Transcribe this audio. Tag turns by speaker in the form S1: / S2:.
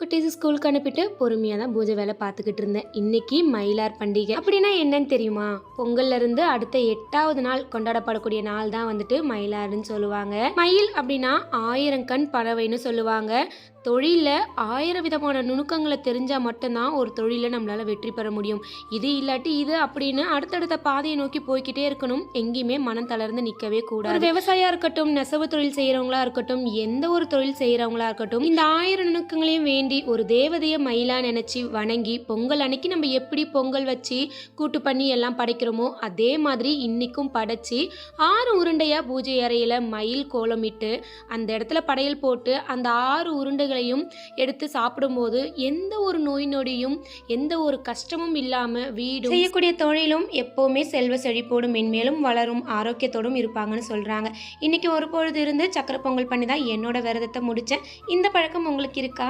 S1: குட்டீஸ் ஸ்கூலுக்கு அனுப்பிட்டு பொறுமையாக தான் பூஜை வேலை பார்த்துக்கிட்டு இருந்தேன். இன்னைக்கு மயிலார் பண்டிகை. அப்படின்னா என்னன்னு தெரியுமா? பொங்கல்ல இருந்து அடுத்த எட்டாவது நாள் கொண்டாடப்படக்கூடிய நாள் தான் வந்துட்டு மயிலாருன்னு சொல்லுவாங்க. மயில் அப்படின்னா ஆயிரம் கண் பறவைன்னு சொல்லுவாங்க. தொழிலில் ஆயிரம் விதமான நுணுக்கங்களை தெரிஞ்சால் மட்டும்தான் ஒரு தொழிலை நம்மளால் வெற்றி பெற முடியும். இது இல்லாட்டி இது அப்படின்னு அடுத்தடுத்த பாதையை நோக்கி போய்க்கிட்டே இருக்கணும். எங்கேயுமே மனம் தளர்ந்து நிற்கவே கூடாது. விவசாயியாக இருக்கட்டும் நெசவு தொழில் செய்கிறவங்களா இருக்கட்டும் எந்த ஒரு தொழில் செய்கிறவங்களா இருக்கட்டும் இந்த ஆயிரம் நுணுக்கங்களையும் வேண்டி ஒரு தேவதையை மயிலாக நினச்சி வணங்கி பொங்கல் அன்னைக்கு நம்ம எப்படி பொங்கல் வச்சு கூட்டு பண்ணி எல்லாம் படைக்கிறோமோ அதே மாதிரி இன்னைக்கும் படைச்சி ஆறு உருண்டையாக பூஜை அறையில் மயில் கோலமிட்டு அந்த இடத்துல படையல் போட்டு அந்த ஆறு உருண்டைகள் பழங்களையும் எடுத்து சாப்பிடும்போது எந்த ஒரு நோய் நொடியும் எந்த ஒரு கஷ்டமும் இல்லாமல் வீடும் செய்யக்கூடிய தொழிலும் எப்போவுமே செல்வ செழிப்போடும் மென்மேலும் வளரும் ஆரோக்கியத்தோடும் இருப்பாங்கன்னு சொல்கிறாங்க இன்னைக்கு ஒரு பொழுது இருந்து சக்கரை பொங்கல் பண்ணி தான் என்னோட விரதத்தை முடித்தேன் இந்த பழக்கம் உங்களுக்கு இருக்கா?